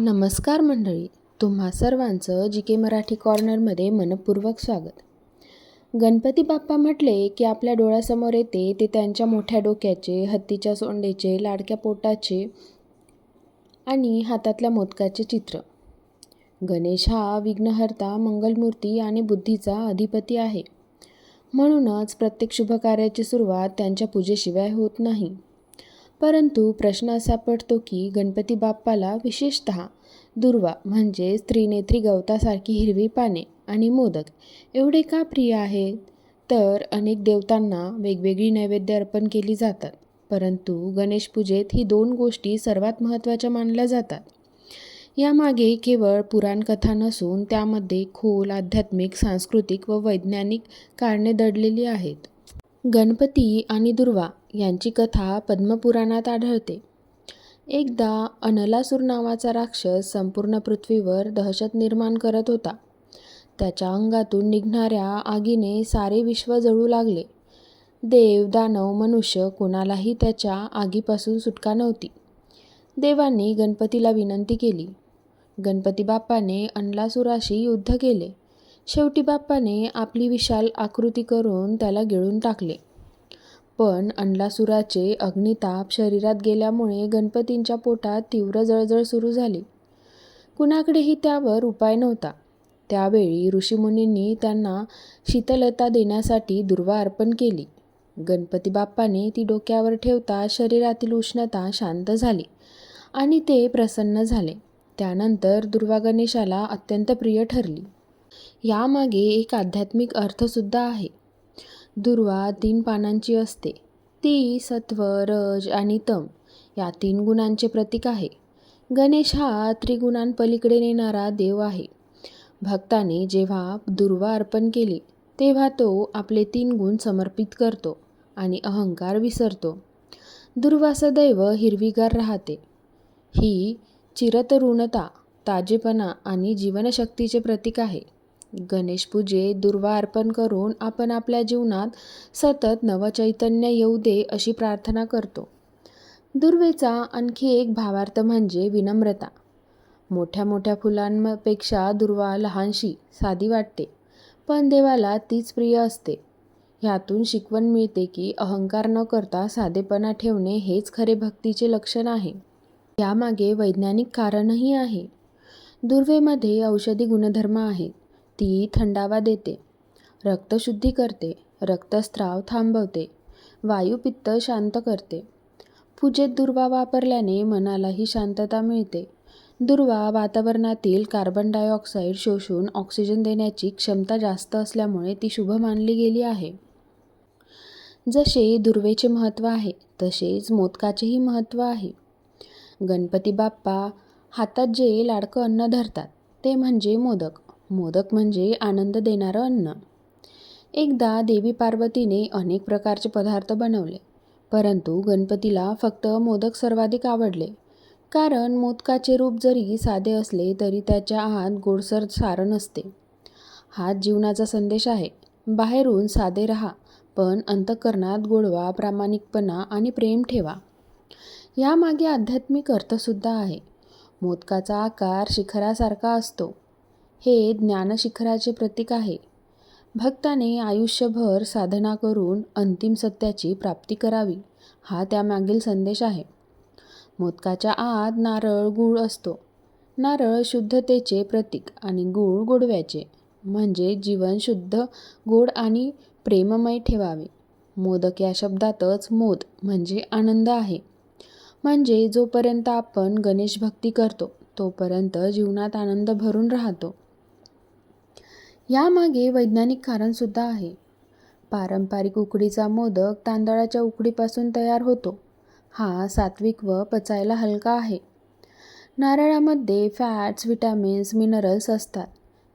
नमस्कार मंडळी तुम्हा सर्वांचं जी के मराठी कॉर्नरमध्ये मनपूर्वक स्वागत. गणपती बाप्पा म्हटले की आपल्या डोळ्यासमोर येते ते त्यांच्या मोठ्या डोक्याचे हत्तीच्या सोंडेचे लाडक्या पोटाचे आणि हातातल्या मोदकाचे चित्र. गणेश हा विघ्नहर्ता मंगलमूर्ती आणि बुद्धीचा अधिपती आहे. म्हणूनच प्रत्येक शुभकार्याची सुरुवात त्यांच्या पूजेशिवाय होत नाही. परंतु प्रश्न असा पडतो की गणपती बाप्पाला विशेषत दुर्वा म्हणजे त्रिनेत्री गवतासारखी हिरवी पाने आणि मोदक एवढे का प्रिय आहेत? तर अनेक देवतांना वेगवेगळी नैवेद्य अर्पण केली जातात परंतु गणेश पूजेत ही दोन गोष्टी सर्वात महत्त्वाच्या मानल्या जातात. यामागे केवळ पुराणकथा नसून त्यामध्ये खोल आध्यात्मिक सांस्कृतिक व वैज्ञानिक कारणे दडलेली आहेत. गणपती आणि दुर्वा यांची कथा पद्मपुराणात आढळते. एकदा अनलासूर नावाचा राक्षस संपूर्ण पृथ्वीवर दहशत निर्माण करत होता. त्याच्या अंगातून निघणाऱ्या आगीने सारे विश्व जळू लागले. देव दानव मनुष्य कोणालाही त्याच्या आगीपासून सुटका नव्हती. देवांनी गणपतीला विनंती केली. गणपती बाप्पाने अनलासुराशी युद्ध केले. शेवटी बाप्पाने आपली विशाल आकृती करून त्याला गिळून टाकले. पण अंडलासुराचे अग्निताप शरीरात गेल्यामुळे गणपतींच्या पोटात तीव्र जळजळ सुरू झाली. कुणाकडेही त्यावर उपाय नव्हता. त्यावेळी ऋषीमुनींनी त्यांना शीतलता देण्यासाठी दुर्वा अर्पण केली. गणपती बाप्पाने ती डोक्यावर ठेवता शरीरातील उष्णता शांत झाली आणि ते प्रसन्न झाले. त्यानंतर दुर्वा गणेशाला अत्यंत प्रिय ठरली. यामागे एक आध्यात्मिक अर्थसुद्धा आहे. दुर्वा तीन पानांची असते. ती सत्व रज आणि तम या तीन गुणांचे प्रतीक आहे. गणेश हा त्रिगुणांपलीकडे नेणारा देव आहे. भक्ताने जेव्हा दुर्वा अर्पण केली तेव्हा तो आपले तीन गुण समर्पित करतो आणि अहंकार विसरतो. दुर्वा सदैव हिरवीगार राहते. ही चिरतरुणता ताजेपणा आणि जीवनशक्तीचे प्रतीक आहे. गणेश पूजे दुर्वा अर्पण करून आपण आपल्या जीवनात सतत नवचैतन्य येऊ दे अशी प्रार्थना करतो. दुर्वेचा आणखी एक भावार्थ म्हणजे विनम्रता. मोठ्या मोठ्या फुलांपेक्षा दुर्वा लहानशी साधी वाटते पण देवाला तीच प्रिय असते. ह्यातून शिकवण मिळते की अहंकार न करता साधेपणा ठेवणे हेच खरे भक्तीचे लक्षण आहे. यामागे वैज्ञानिक कारणही आहे. दुर्वेमध्ये औषधी गुणधर्म आहेत. ती थंडावा देते. रक्तशुद्धी करते. रक्तस्त्राव थांबवते. वायुपित्त शांत करते. पूजेत दुर्वा वापरल्याने मनालाही शांतता मिळते. दुर्वा वातावरणातील कार्बन डायऑक्साईड शोषून ऑक्सिजन देण्याची क्षमता जास्त असल्यामुळे ती शुभ मानली गेली आहे. जसे दुर्वेचे महत्त्व आहे तसेच मोदकाचेही महत्त्व आहे. गणपती बाप्पा हातात जे लाडकं अन्न धरतात ते म्हणजे मोदक. मोदक म्हणजे आनंद देणारं अन्न. एकदा देवी पार्वतीने अनेक प्रकारचे पदार्थ बनवले परंतु गणपतीला फक्त मोदक सर्वाधिक आवडले. कारण मोदकाचे रूप जरी साधे असले तरी त्याच्या आत गोडसर सारण असते हाच जीवनाचा संदेश आहे. बाहेरून साधे राहा पण अंतकरणात गोडवा प्रामाणिकपणा आणि प्रेम ठेवा. यामागे आध्यात्मिक अर्थसुद्धा आहे. मोदकाचा आकार शिखरासारखा असतो. हे ज्ञानशिखराचे प्रतीक आहे. भक्ताने आयुष्यभर साधना करून अंतिम सत्याची प्राप्ती करावी हा त्यामागील संदेश आहे. मोदकाच्या आत नारळ गूळ असतो. नारळ शुद्धतेचे प्रतीक आणि गूळ गोडव्याचे म्हणजे जीवन शुद्ध गोड आणि प्रेममय ठेवावे. मोदक या शब्दातच मोद म्हणजे आनंद आहे. म्हणजे जोपर्यंत आपण गणेश भक्ती करतो तोपर्यंत जीवनात आनंद भरून राहतो. यामागे वैज्ञानिक कारणसुद्धा आहे. पारंपरिक उकडीचा मोदक तांदळाच्या उकडीपासून तयार होतो. हा सात्विक व पचायला हलका आहे. नारळामध्ये फॅट्स विटॅमिन्स मिनरल्स असतात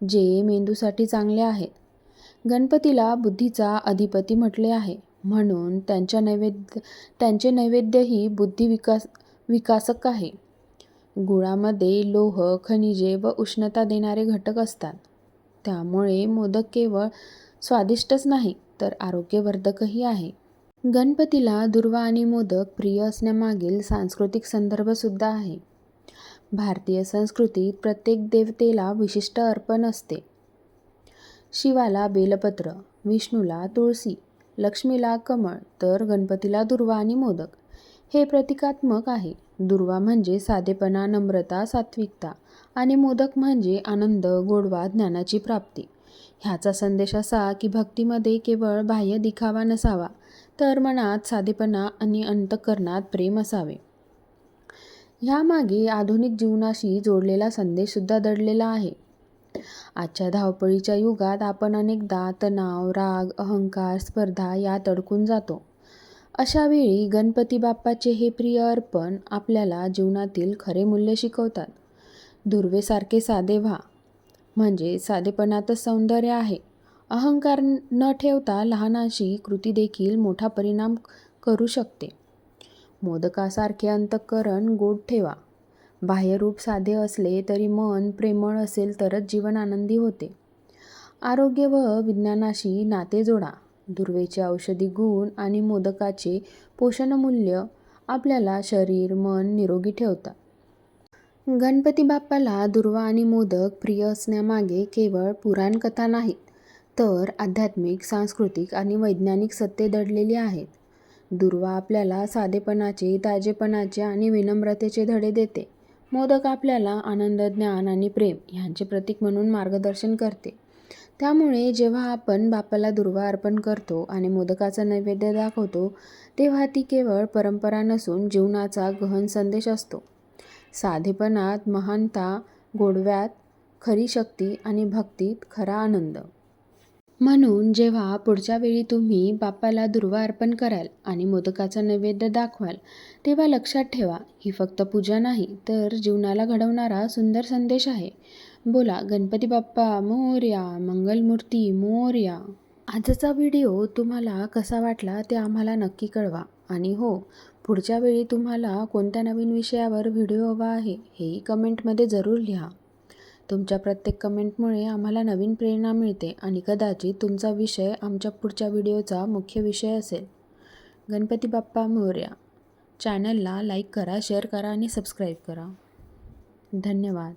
जे मेंदूसाठी चांगले आहेत. गणपतीला बुद्धीचा अधिपती म्हटले आहे. म्हणून त्यांच्या नैवेद्य त्यांचे नैवेद्यही बुद्धी विकास विकासक आहे. गुळामध्ये लोह खनिजे व उष्णता देणारे घटक असतात. त्यामुळे मोदक केवळ स्वादिष्टच नाही तर आरोग्यवर्धकही आहे. गणपतीला दुर्वा आणि मोदक प्रिय असण्यामागील सांस्कृतिक संदर्भसुद्धा आहे. भारतीय संस्कृतीत प्रत्येक देवतेला विशिष्ट अर्पण असते. शिवाला बेलपत्र विष्णूला तुळशी लक्ष्मीला कमळ तर गणपतीला दुर्वा आणि मोदक. हे प्रतिकात्मक आहे. दुर्वा म्हणजे साधेपणा नम्रता सात्विकता आणि मोदक म्हणजे आनंद गोडवा ज्ञानाची प्राप्ती. ह्याचा संदेश असा की भक्तीमध्ये केवळ बाह्य दिखावा नसावा तर मनात साधेपणा आणि अंतकरणात प्रेम असावे. ह्यामागे आधुनिक जीवनाशी जोडलेला संदेशसुद्धा दडलेला आहे. आजच्या धावपळीच्या युगात आपण अनेकदा तणाव राग अहंकार स्पर्धा यात अडकून जातो. अशा वेळी गणपती बाप्पाचे हे प्रिय अर्पण आपल्याला जीवनातील खरे मूल्य शिकवतात. दुर्वेसारखे साधे व्हा. म्हणजे साधेपणातच सौंदर्य आहे. अहंकार न ठेवता लहानाशी कृती देखील मोठा परिणाम करू शकते. मोदकासारखे अंतःकरण गोड ठेवा. बाह्यरूप साधे असले तरी मन प्रेमळ असेल तरच जीवन आनंदी होते. आरोग्य व विज्ञानाशी नाते जोडा. दुर्वेचे औषधी गुण आणि मोदकाचे पोषणमूल्य आपल्याला शरीर मन निरोगी ठेवतात गणपती बाप्पाला दुर्वा आणि मोदक प्रिय असण्यामागे केवळ पुराणकथा नाहीत तर आध्यात्मिक सांस्कृतिक आणि वैज्ञानिक सत्य दडलेली आहेत. दुर्वा आपल्याला साधेपणाचे ताजेपणाचे आणि विनम्रतेचे धडे देते. मोदक आपल्याला आनंद ज्ञान आणि प्रेम ह्यांचे प्रतीक म्हणून मार्गदर्शन करते. त्यामुळे जेव्हा आपण बापाला दुर्वा अर्पण करतो आणि मोदकाचा नैवेद्य दाखवतो तेव्हा ती केवळ परंपरा नसून जीवनाचा गहन संदेश असतो. साधेपणात महानता गोडव्यात खरी शक्ती आणि भक्तीत खरा आनंद. म्हणून जेव्हा पुढच्या वेळी तुम्ही बापाला दुर्वा अर्पण कराल आणि मोदकाचा नैवेद्य दाखवाल तेव्हा लक्षात ठेवा ही फक्त पूजा नाही तर जीवनाला घडवणारा सुंदर संदेश आहे. बोला गणपती बाप्पा मोर्या मंगलमूर्ती मोर्या. आजचा व्हिडिओ तुम्हाला कसा वाटला ते आम्हाला नक्की कळवा. आणि हो पुढच्या वेळी तुम्हाला कोणत्या नवीन विषयावर व्हिडिओ हवा आहे हेही कमेंटमध्ये जरूर लिहा. तुमच्या प्रत्येक कमेंटमुळे आम्हाला नवीन प्रेरणा मिळते आणि कदाचित तुमचा विषय आमच्या पुढच्या व्हिडिओचा मुख्य विषय असेल. गणपती बाप्पा मोर्या. चॅनलला लाईक करा शेअर करा आणि सबस्क्राईब करा. धन्यवाद.